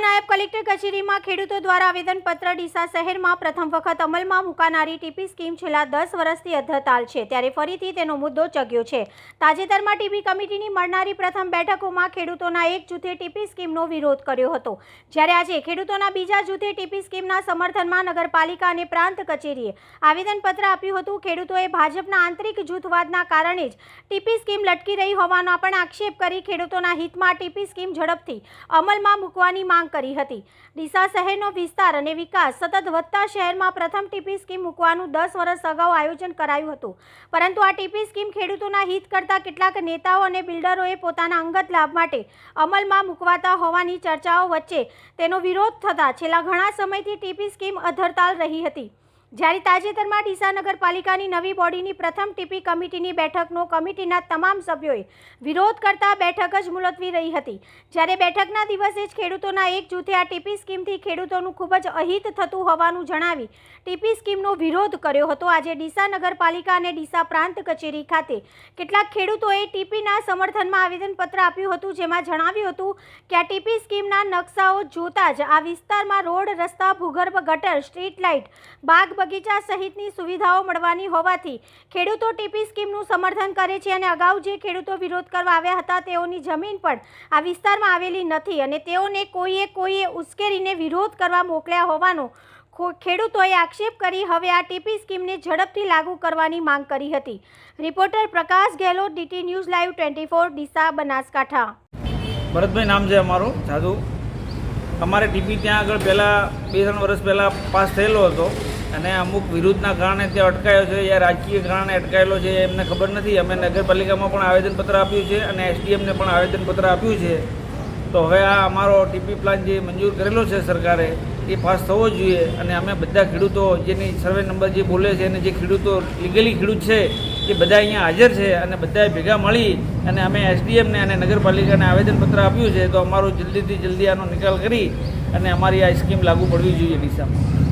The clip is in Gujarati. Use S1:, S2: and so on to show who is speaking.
S1: કલેક્ટર કચેરીમાં ખેડૂતો દ્વારા આવેદનપત્ર ડીસા શહેરમાં પ્રથમ વખત અમલમાં મૂકાનારી ટીપી સ્કીમ છેલ્લા દસ વર્ષથી અધતાલ છે. ત્યારે ફરીથી તેનો મુદ્દો ચગ્યો છે. તાજેતરમાં ટીપી કમિટીની મળનારી પ્રથમ બેઠકોમાં ખેડૂતોના એક જૂથે ટીપી સ્કીમનો વિરોધ કર્યો હતો. જ્યારે આજે ખેડૂતોના બીજા જૂથે ટીપી સ્કીમના સમર્થનમાં નગરપાલિકા અને પ્રાંત કચેરીએ આવેદનપત્ર આપ્યું હતું. ખેડૂતોએ ભાજપના આંતરિક જૂથવાદના કારણે જ ટીપી સ્કીમ લટકી રહી હોવાનો પણ આક્ષેપ કરી ખેડૂતોના હિતમાં ટીપી સ્કીમ ઝડપથી અમલમાં મૂકવાની માંગ કરી હતી. ડીસા શહેરનો વિસ્તાર અને વિકાસ સતત વધતા શહેરમાં પ્રથમ ટીપી સ્કીમ મૂકવાનું દસ વર્ષ અગાઉ આયોજન કરાયું હતું. પરંતુ આ ટીપી સ્કીમ ખેડૂતોના હિત કરતા કેટલાક નેતાઓ અને બિલ્ડરોએ પોતાના અંગત લાભ માટે અમલમાં મૂકવાતા હોવાની ચર્ચાઓ વચ્ચે તેનો વિરોધ થતાં છેલ્લા ઘણા સમયથી ટીપી સ્કીમ અધરતાલ રહી હતી. જ્યારે તાજેતરમાં ડીસા નગરપાલિકાની નવી બોડીની પ્રથમ ટીપી કમિટીની બેઠકનો કમિટીના તમામ સભ્યોએ વિરોધ કરતા બેઠક જ મુલતવી રહી હતી. જ્યારે બેઠકના દિવસે જ ખેડૂતોના એક જૂથે આ ટીપી સ્કીમથી ખેડૂતોનું ખૂબ જ અહિત થતું હોવાનું જણાવી ટીપી સ્કીમનો વિરોધ કર્યો હતો. આજે ડીસા નગરપાલિકા અને ડીસા પ્રાંત કચેરી ખાતે કેટલાક ખેડૂતોએ ટીપીના સમર્થનમાં આવેદનપત્ર આપ્યું હતું, જેમાં જણાવ્યું હતું કે આ ટીપી સ્કીમના નકશાઓ જોતા જ આ વિસ્તારમાં રોડ, રસ્તા, ભૂગર્ભ, ગટર, સ્ટ્રીટ લાઇટ, બાગ બગીચા સહિતની સુવિધાઓ મળવાની હોવાથી ખેડૂતો ટીપી સ્કીમનું સમર્થન કરે છે અને અગાઉ જે ખેડૂતો વિરોધ કરવા આવ્યા હતા, તેઓની જમીન પણ આ વિસ્તારમાં આવેલી નથી અને તેઓને કોઈએ કોઈએ ઉશ્કેરીને વિરોધ કરવા મોકલ્યા હોવાનો ખેડૂતોએ આક્ષેપ કરી હવે આ ટીપી સ્કીમને ઝડપથી લાગુ કરવાની માંગ કરી હતી. Reporter Prakash Gehlot, DT news live twenty four, Deesa, Banaskantha.
S2: Bharatbhai, નામ છે અમારું, જાદુ. અમારે ટીપી ત્યાં આગળ પહેલાં બે, ત્રણ વર્ષ પહેલાં પાસ થયેલો હતો. અને અમુક વિરુદ્ધના કારણે ત્યાં અટકાયો છે યા રાજકીય કારણે અટકાયેલો છે એમને ખબર નથી. અમે નગરપાલિકામાં પણ આવેદનપત્ર આપ્યું છે અને એસડીએમને પણ આવેદનપત્ર આપ્યું છે. તો હવે આ અમારો ટીપી પ્લાન જે મંજૂર કરેલો છે સરકારે એ પાસ થવો જોઈએ અને અમે બધા ખેડૂતો જેની સર્વે નંબર જે બોલે છે અને જે ખેડૂતો લીગલી ખેડૂત છે એ બધા અહીંયા હાજર છે અને બધાએ ભેગા મળી અને અમે એસડીએમને અને નગરપાલિકાને આવેદનપત્ર આપ્યું છે. તો અમારો જલ્દીથી જલ્દી આનો નિકાલ કરી અને અમારી આ સ્કીમ લાગુ પડવી જોઈએ ડીસામાં